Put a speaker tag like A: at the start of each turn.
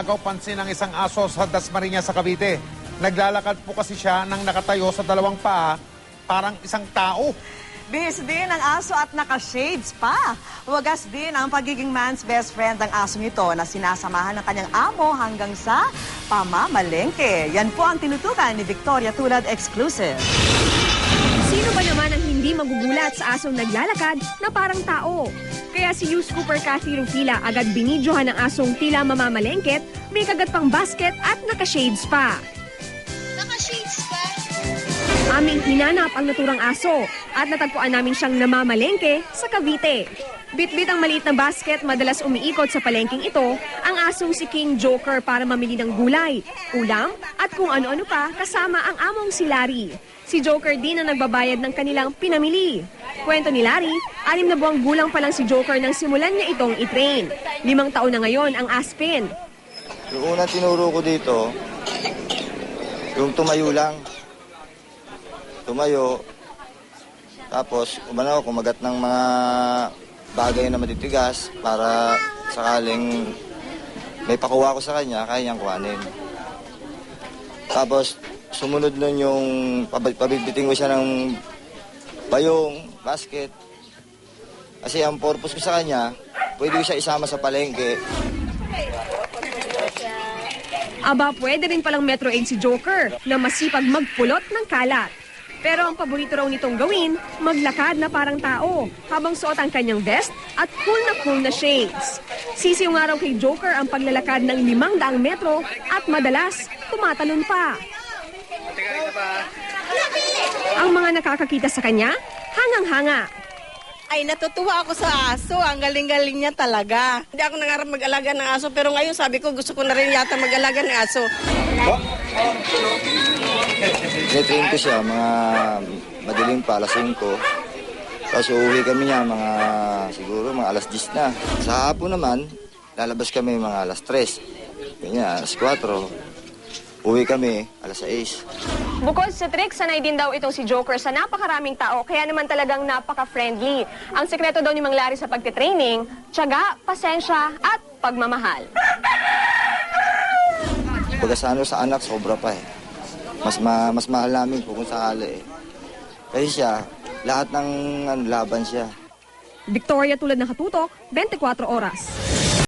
A: agaw pansin ang isang aso sa Dasmariñas sa Cavite. Naglalakad po kasi siya nang nakatayo sa dalawang paa, parang isang tao.
B: Bis din ang aso at naka-shades pa. Wagas din ang pagiging man's best friend ng asong ito na sinasamahan ng kanyang amo hanggang sa pamamalengke. Yan po ang tinutukan ni Victoria Tulad Exclusive.
C: Sino ba naman ang hindi magugulat sa asong naglalakad na parang tao? Kaya si News Cooper Cathy Rufila agad binidyohan ng asong tila mamamalengket, may kagat pang basket at naka-shades pa.
D: Naka-shades pa.
C: Aming hinanap ang naturang aso at natagpuan namin siyang namamalengke sa Cavite. Bitbit ang maliit na basket, madalas umiikot sa palengking ito, ang asong si King Joker para mamili ng gulay, ulam at kung ano-ano pa kasama ang among si Larry. Si Joker din ang nagbabayad ng kanilang pinamili. Kwento ni Larry, anim na buwang gulang pa lang si Joker nang simulan niya itong itrain. Limang taon na ngayon ang Aspen.
E: Yung unang tinuro ko dito, yung tumayo lang. Tumayo. Tapos, umano kumagat ng mga bagay na matitigas para sakaling may pakuha ko sa kanya, kaya niyang kuhanin. Tapos, sumunod nun yung pab- pabitbiting ko siya ng bayong, basket. Kasi ang purpose ko sa kanya, pwede ko siya isama sa palengke
C: Aba, pwede rin palang Metro Aid si Joker na masipag magpulot ng kalat. Pero ang paborito raw nitong gawin, maglakad na parang tao habang suot ang kanyang vest at cool na cool na shades. Sisiw nga raw kay Joker ang paglalakad ng limang daang metro at madalas tumatalon pa. Ang mga nakakakita sa kanya, hangang-hanga.
D: Ay, natutuwa ako sa aso. Ang galing-galing niya talaga. Hindi ako nangarap mag-alaga ng aso, pero ngayon sabi ko gusto ko na rin yata mag-alaga ng aso.
E: Tinitrain ko siya, mga madaling pa, alas 5. Tapos uuwi kami niya, mga siguro mga alas 10 na. Sa hapon naman, lalabas kami mga alas 3. Ganyan, alas 4. Uwi kami, alas 6.
C: Bukod sa trick, sanay din daw itong si Joker sa napakaraming tao, kaya naman talagang napaka-friendly. Ang sekreto daw ni Mang Larry sa pagtitraining, tiyaga, pasensya, at pagmamahal.
E: Pagka sa ano, sa anak, sobra pa eh. Mas, ma, mas mahal namin po kung sakali eh. Kasi siya, lahat ng ano, laban siya.
C: Victoria tulad ng katutok, 24 oras.